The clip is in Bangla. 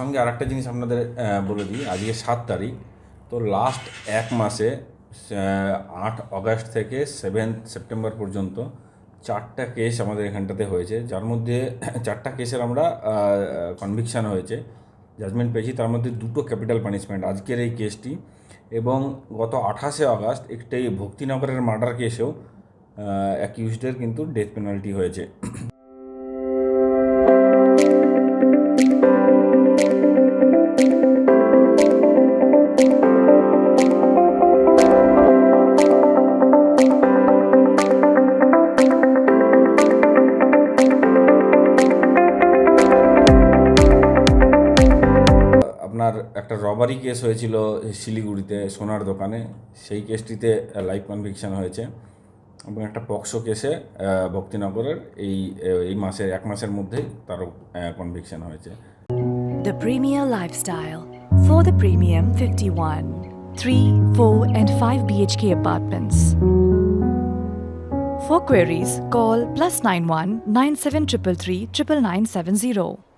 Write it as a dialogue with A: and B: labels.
A: সঙ্গে আরেকটা জিনিস আপনাদের বলে দিই। আজকে সাত তারিখ, তো লাস্ট এক মাসে আট অগাস্ট থেকে সেভেন সেপ্টেম্বর পর্যন্ত চারটা কেস আমাদের এখানটাতে হয়েছে। যার মধ্যে চারটা কেসের আমরা কনভিকশান হয়েছে। জাজমেন্ট পেয়েছি, তার মধ্যে দুটো ক্যাপিটাল পানিশমেন্ট আজকের এই কেসটি এবং গত আঠাশে আগস্ট একটি ভক্তিনগরের মার্ডার কেসেও অ্যাকিউজডের কিন্তু ডেথ পেনাল্টি হয়েছে। আপনার একটা রবারি কেস হয়েছিল শিলিগুড়িতে সোনার দোকানে সেই কেসটিতে লাইফ কনভিকশন হয়েছে এবং একটা পক্সো কেসে ভক্তিনগরের এই এই মাসের এক মাসের মধ্যেই তারও কনভিকশন হয়েছে the
B: The Premier Lifestyle for the Premium 51. 3, 4, and 5 BHK apartments. For queries, call plus 91 9733 99970.